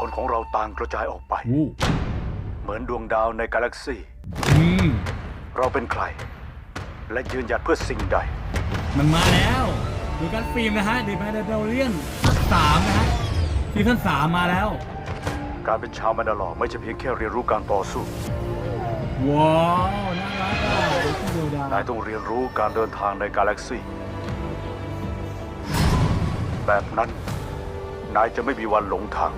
คนของเราต่างกระจายออกไป อู้เหมือนดวงดาวในกาแล็กซีอืมเราเป็นใคร และยืนหยัดเพื่อสิ่งใด มันมาแล้วดูการฟิล์มนะฮะดีแมนเดลเลียนภาคสามนะฮะซีซั่นสามมาแล้ว การเป็นชาวแมนดาลอร์ไม่ใช่เพียงแค่เรียนรู้การต่อสู้ ว้าวน่ารักอะที่เดียวดานายต้องเรียนรู้การเดินทางในกาแล็กซีแบบนั้น นายจะไม่มีวันหลงทาง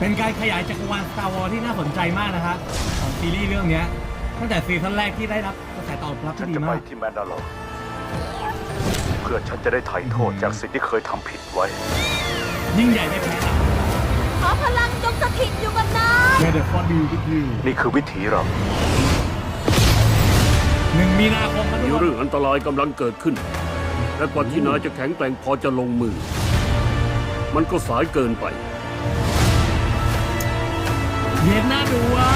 เป็นการขยายจักรวาล Star Wars ที่น่าสนใจมากนะฮะของซีรีส์เรื่องเนี้ยตั้งแต่ซีซั่นแรกที่ได้รับกระแสตอบรับฉันที่ดีจะไปมาก ที่แมนดาลอร์เพื่อฉันจะได้ไถ่โทษจากสิ่งที่เคยทำผิดไว้ ยิ่งใหญ่ไม่แพ้หลังขอพลังจงสถิตอยู่กับนายเมื่อเดอะฟอร์ดิวดิวนี่คือวิถีเราหนึ่งมีนาคมครับทุมีกคนเรื่องอันตรายกำลังเกิดขึ้น และกว่าที่นายจะแข็งแกร่งพอจะลงมือ มันก็สายเกินไปเย็ นน่าดูอะ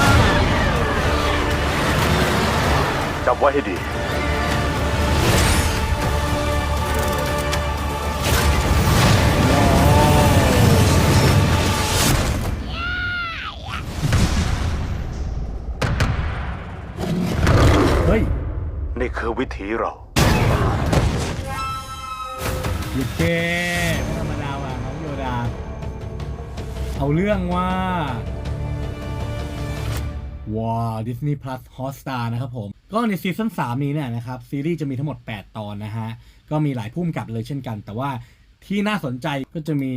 จำไว้ให้ดีเฮ้ย นี่คือวิถีเรา หยุดเก้ไม่ธรรมดาว่ะน้องโยดา เอาเรื่องว่า ว้าวดิสนีย์พลัสฮอสตานะครับผม ก็ในซีซั่น3นี้เนี่ยนะครับ ซีรีส์จะมีทั้งหมด 8 ตอนนะฮะ ก็มีหลายพุ่มกับเลยเช่นกัน แต่ว่าที่น่าสนใจก็จะมี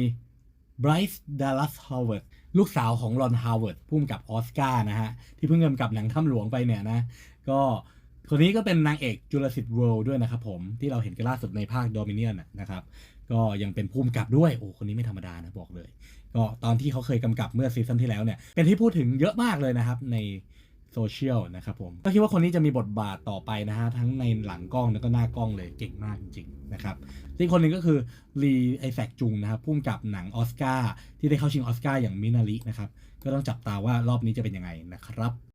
Bryce Dallas Howard ลูกสาวของรอนฮาวเวิร์ดพุ่มกับออสการ์นะฮะ ที่เพิ่งกำกับหนังถ้ำหลวงไปเนี่ยนะ ก็ คนนี้ก็เป็นนางเอกจุลศิษย์เวิลด์ด้วยนะครับผมที่เราเห็นกันล่าสุดในภาค Dominion นนะครับ ก็ยังเป็นผู้กำกับด้วย โอ้คนนี้ไม่ธรรมดานะบอกเลย ก็ตอนที่เขาเคยกำกับเมื่อซีซั่นที่แล้วเนี่ยเป็นที่พูดถึงเยอะมากเลยนะครับในโซเชียลนะครับผมก็คิดว่าคนนี้จะมีบทบาทต่อไปนะฮะทั้งในหลังกล้องแล้วก็หน้ากล้องเลยเก่งมากจริงๆนะครับอีกคนหนึ่งก็คือลีไอแซคจุงนะครับพุ่มกับหนังออสการ์ที่ได้เข้าชิงออสการ์อย่างมินารินะครับก็ต้องจับตาว่ารอบนี้จะเป็นยังไงนะครับ